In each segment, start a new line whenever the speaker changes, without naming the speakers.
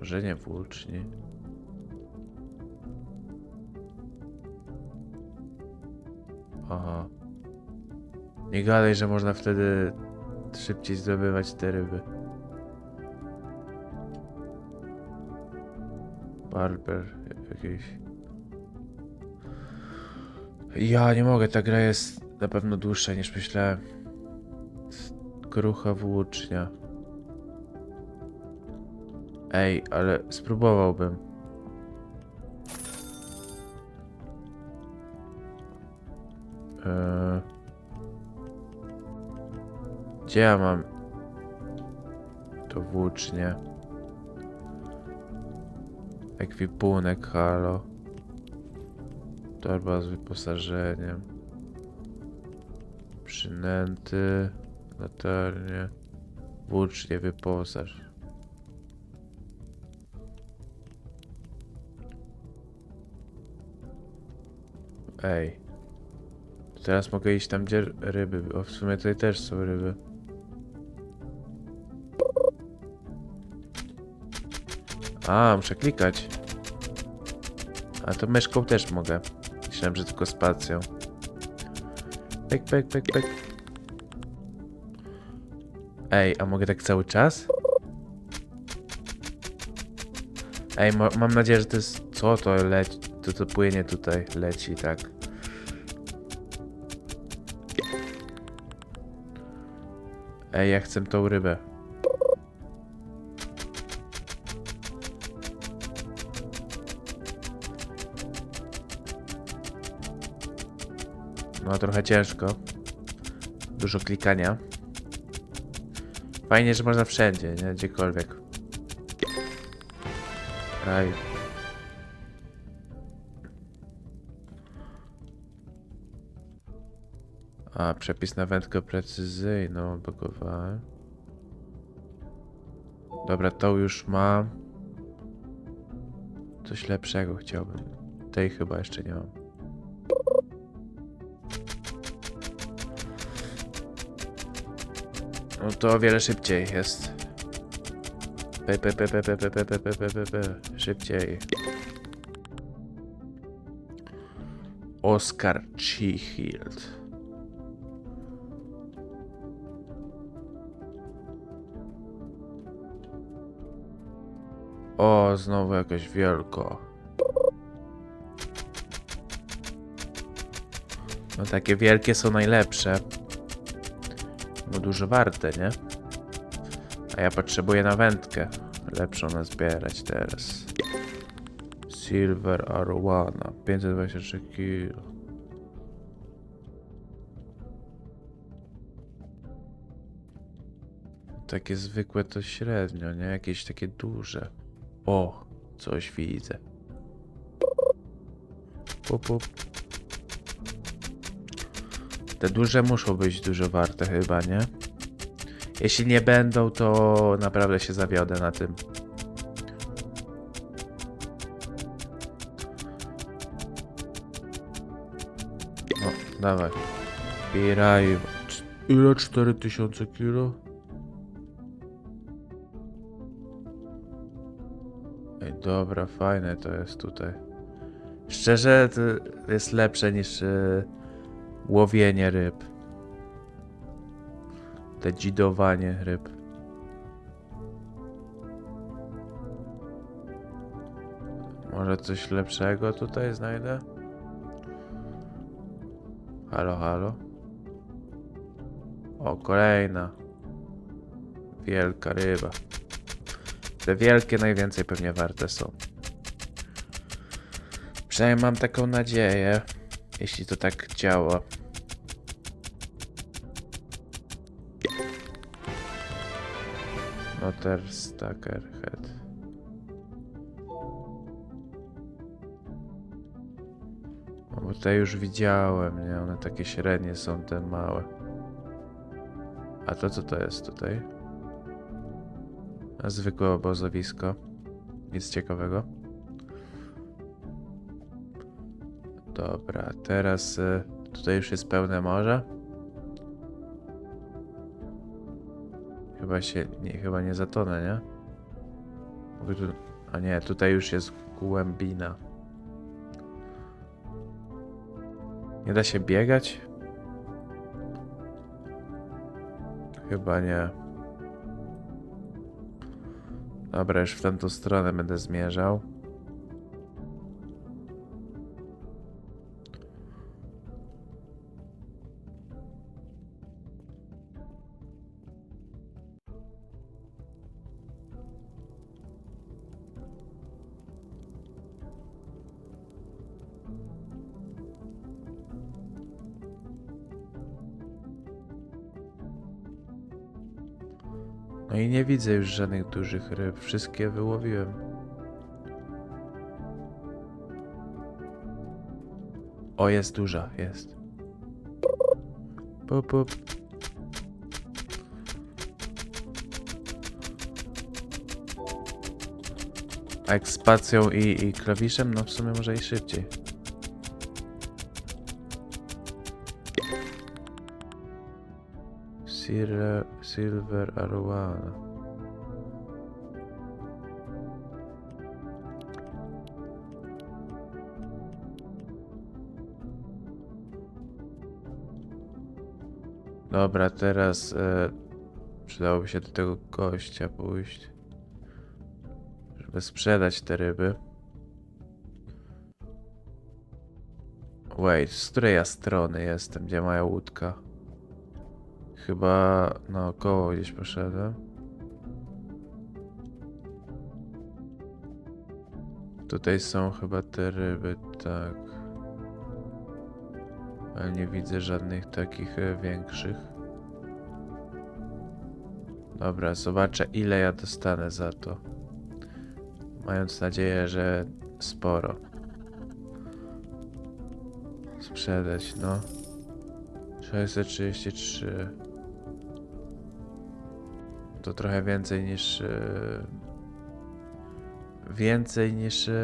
Tworzenie włóczni. Aha. Nie gadaj, że można wtedy szybciej zdobywać te ryby. Barber jakiś. Ja nie mogę, ta gra jest na pewno dłuższa niż myślałem. Krucha włócznia. Ej, ale spróbowałbym. Eee... Gdzie ja mam to włócznie? Ekwipunek, halo. Torba z wyposażeniem. Przynęty, latarnie. Włócznie wyposaż. Ej. Teraz mogę iść tam, gdzie ryby. O, w sumie tutaj też są ryby. A, muszę klikać. A to myszką też mogę. Myślałem, że tylko spacją. Pek, pek, pek, pek. Ej, a mogę tak cały czas? Ej, ma mam nadzieję, że to jest... Co to leci? To to płynie tutaj, leci, tak. Ej, ja chcę tą rybę. No, trochę ciężko. Dużo klikania. Fajnie, że można wszędzie, nie? Gdziekolwiek. Aj. A, przepis na wędkę precyzyjną odblokowałem. Dobra, to już mam. Coś lepszego chciałbym. Tej chyba jeszcze nie mam. No to o wiele szybciej jest. Pe, pe, pe, pe, pe, pe, pe, pe, pe, pe, pe. Szybciej. Oscar Chihild. O, znowu jakaś wielko. No takie wielkie są najlepsze. Bo dużo warte, nie? A ja potrzebuję na wędkę. Lepszą nazbierać teraz. Silver Arowana. 523 kg. Takie zwykłe to średnio, nie? Jakieś takie duże. O, coś widzę. Pup, pup. Te duże muszą być dużo warte chyba, nie? Jeśli nie będą, to naprawdę się zawiodę na tym. No, dawaj. Piraj. Ile? 4000 kilo? Dobra, fajne to jest tutaj. Szczerze, to jest lepsze niż e, łowienie ryb. Te dzidowanie ryb. Może coś lepszego tutaj znajdę? Halo, halo. O, kolejna. Wielka ryba. Te wielkie najwięcej pewnie warte są. Przynajmniej mam taką nadzieję, jeśli to tak działa. Noter Stacker Head. No bo te już widziałem, nie? One takie średnie są, te małe. A to co to jest tutaj? Zwykłe obozowisko. Nic ciekawego. Dobra, teraz y, tutaj już jest pełne morze. Chyba się, nie, chyba nie zatonę, nie? Mogę tu A nie, tutaj już jest głębina. Nie da się biegać? Chyba nie. Dobra, już w tamtą stronę będę zmierzał. No i nie widzę już żadnych dużych ryb. Wszystkie wyłowiłem. O, jest duża, jest. Pup, pup. A jak spacją i, i klawiszem, no w sumie może i szybciej. Silver, silver arowana. Dobra, teraz e, przydałoby się do tego gościa pójść, żeby sprzedać te ryby. Wait, z której ja strony jestem, gdzie moja łódka? Chyba naokoło gdzieś poszedłem. Tutaj są chyba te ryby, tak. Ale nie widzę żadnych takich e, większych. Dobra, zobaczę ile ja dostanę za to. Mając nadzieję, że sporo. Sprzedać, no. 633. To trochę więcej niż. e, Więcej niż e,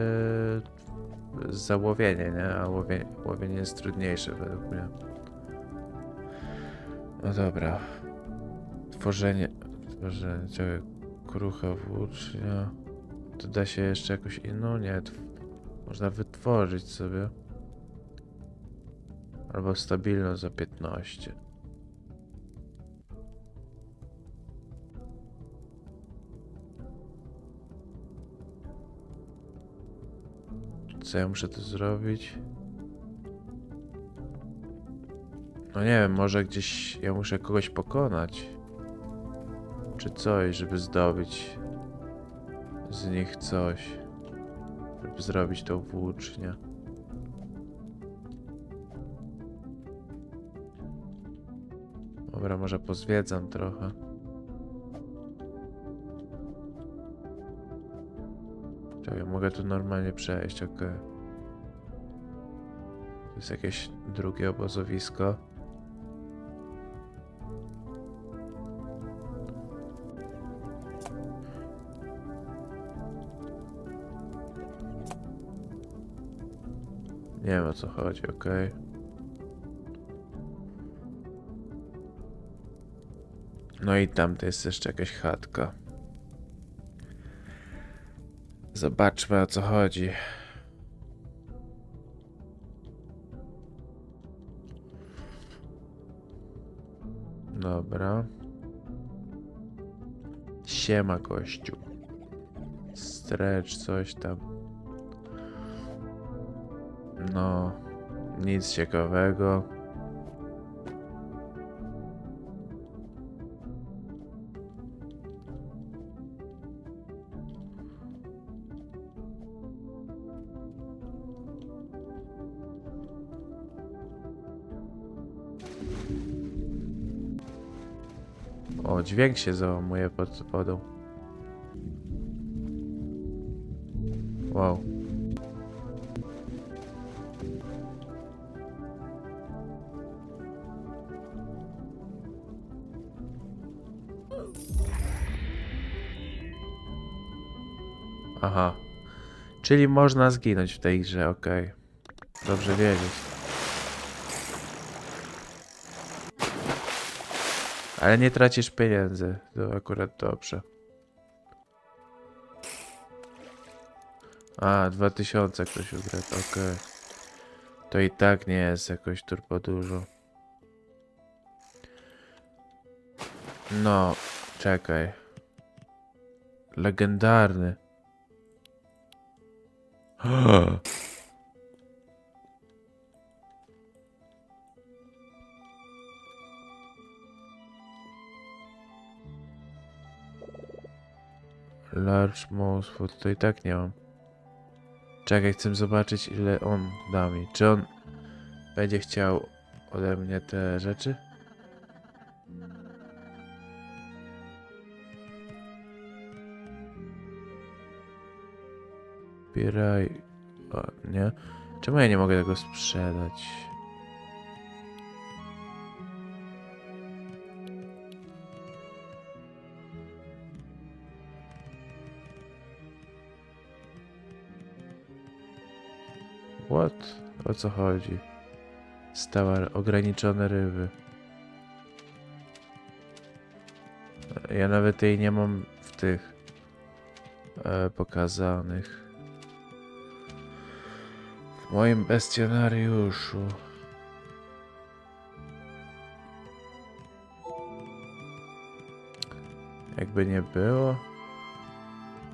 załowienie, nie? A łowie, łowienie jest trudniejsze według mnie. No dobra. Tworzenie. Tworzenie. Czekaj. Krucha włócznia. To da się jeszcze jakoś inną? Nie. Można wytworzyć sobie. Albo stabilną za 15. Co ja muszę tu zrobić? No nie wiem, może gdzieś ja muszę kogoś pokonać. Czy coś, żeby zdobyć z nich coś. Żeby zrobić tą włócznię. Dobra, może pozwiedzam trochę. Czekaj, mogę tu normalnie przejść, ok. To jest jakieś drugie obozowisko. Nie wiem o co chodzi, okej. No i tam to jest jeszcze jakaś chatka. Zobaczmy o co chodzi. Dobra. Siema gościu. Stretch, coś tam. No, nic ciekawego. Dźwięk się załamuje pod wodą. Wow. Aha. Czyli można zginąć w tej grze, okej. Dobrze wiedzieć. Ale nie tracisz pieniędzy. To akurat dobrze. A, 2000 ktoś ukradł, okej. To i tak nie jest jakoś turbo dużo. No, czekaj. Legendarny. Large mouse, bo to i tak nie mam. Czekaj, chcę zobaczyć ile on da mi. Czy on będzie chciał ode mnie te rzeczy? Zbieraj. O, nie? Czemu ja nie mogę tego sprzedać? What? O co chodzi? Stałe ograniczone ryby. Ja nawet jej nie mam w tych e, pokazanych. W moim bestionariuszu. Jakby nie było.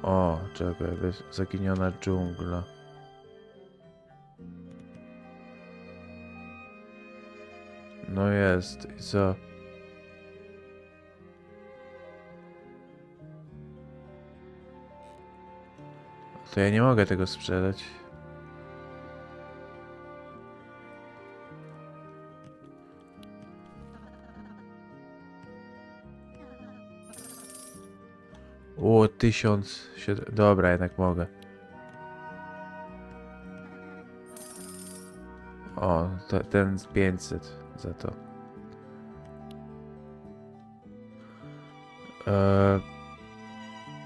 O, czekaj, zaginiona dżungla. No jest, i co? To ja nie mogę tego sprzedać. O, tysiąc. Dobra, jednak mogę. O, ten z 500 za to. Eee,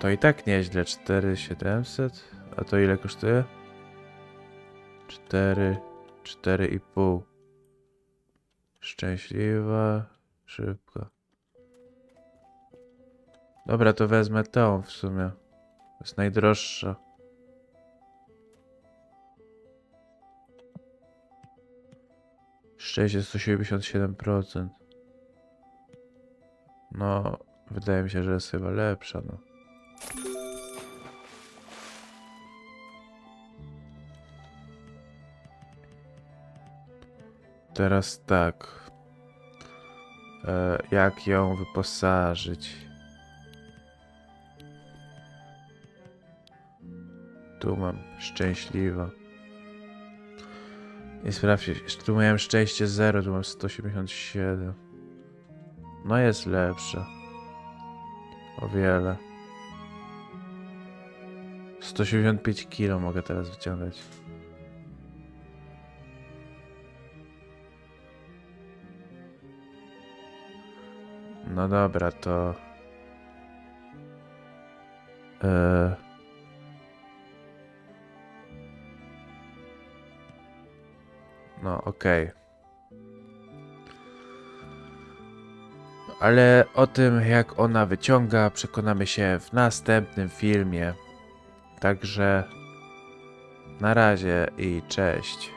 to i tak nieźle, 4700. A to ile kosztuje? 4, 4,5. Szczęśliwa, szybko. Dobra, to wezmę tą w sumie. Jest najdroższa. Szczęście 177%. No, wydaje mi się, że jest chyba lepsza, no. Teraz tak. E, jak ją wyposażyć? Tu mam szczęśliwa. I sprawdźcie, tu miałem szczęście 0, tu mam 187. No jest lepsza. O wiele. 175 kilo mogę teraz wyciągać. No dobra, to... Eee... No, okej. Ale o tym, jak ona wyciąga, przekonamy się w następnym filmie. Także na razie i cześć.